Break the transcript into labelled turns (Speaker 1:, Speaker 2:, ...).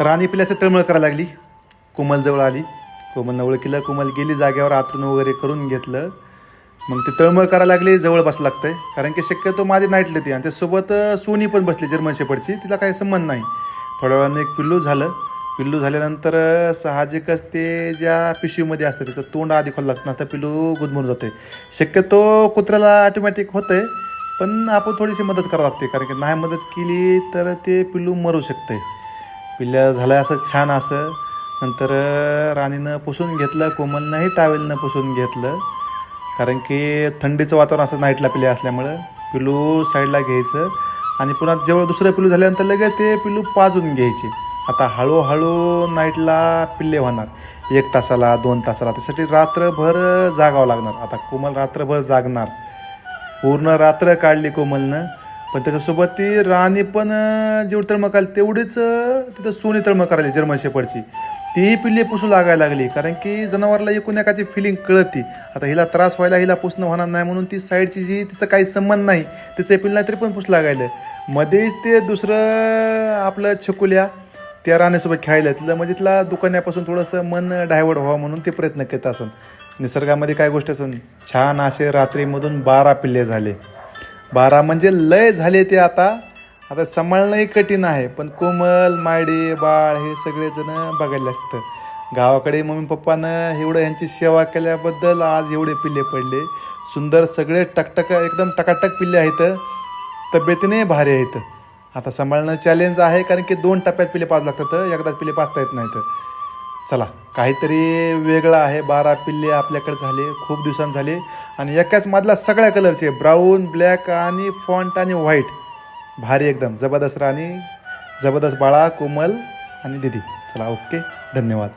Speaker 1: राणी पिल्याचं तळमळ करायला लागली. कोमलजवळ आली. कोमलनं ओळखीलं कोमल गेली जागेवर आतरून वगैरे करून घेतलं. मग ते तळमळ करायला लागली जवळ बसलं लागतंय. कारण की शक्यतो माझी नाईटली ती आणि त्यासोबत सोनी पण बसली जर्मन शेपडची तिला काही संबंध नाही. थोड्या वेळानं एक पिल्लू झालं. पिल्लू झाल्यानंतर साहजिकच ते ज्या पिशवीमध्ये असतं त्याचं तोंड आधी खोल लागतं ना तर पिल्लू गुदमरून जाते शक्यतो कुत्र्याला ऑटोमॅटिक होतंय पण आपण थोडीशी मदत करावं लागते. कारण की नाही मदत केली तर ते पिल्लू मरू शकते पिल्ल्या झालं असं छान असं. नंतर राणीनं पुसून घेतलं कोमलनंही टावेलनं पुसून घेतलं. कारण की थंडीचं वातावरण असं नाईटला पिल्ले असल्यामुळं. पिलू साईडला घ्यायचं. आणि पुन्हा जेव्हा दुसरं पिलू झाल्यानंतर लगेच ते पिलू पाजून घ्यायचे. आता हळूहळू नाईटला पिल्ले होणार. एक तासाला दोन तासाला. त्यासाठी रात्रभर जागावं लागणार. आता कोमल रात्रभर जागणार. पूर्ण रात्र काढली कोमलनं. पण त्याच्यासोबत ती राणी पण जेवढी तळमळ तेवढीच तिथं सोनी तळमळ करायली जर्मन शेपडची तीही पिल्ले पुसू लागायला लागली कारण की जनावरला एकूण एकाची फिलिंग कळती. आता हिला त्रास व्हायला हिला पुसणं होणार नाही म्हणून ती साईडची जी तिचं काही संबंध नाही तिचं पिल्ला नाही तरी पण पुसू लागायलं. मध्येच ते दुसरं आपलं छकुल्या त्या राणीसोबत खेळायला तिला म्हणजे तिला दुकानापासून थोडंसं मन डायवर्ट व्हावं म्हणून ते प्रयत्न करत असन. निसर्गामध्ये काय गोष्ट असन? छान असे रात्रीमधून बारा पिल्ले झाले. बारा म्हणजे लय झाले ते आता. आता सांभाळणंही कठीण आहे पण कोमल मायडे बाळ हे सगळेजण बघायला असतं गावाकडे मम्मी पप्पानं एवढं यांची सेवा केल्याबद्दल आज एवढे पिल्ले पडले. सुंदर सगळे टकटक एकदम टकाटक पिल्ले आहेत. तब्येतीने भारी आहेत. आता सांभाळणं चॅलेंज आहे कारण की दोन टप्प्यात पिले पाच लागतात. एकदाच पिले पाचता येत नाहीत. चला काहीतरी वेगळं आहे. बारा पिल्ले आपल्याकडे झाले खूप दिवसांत झाले. आणि एकाच मधला सगळ्या कलरचे ब्राऊन ब्लॅक आणि फॉन्ट आणि व्हाईट भारी एकदम. जबरदस्त राणी जबरदस्त बाळा कोमल आणि दिदी. चला ओके धन्यवाद.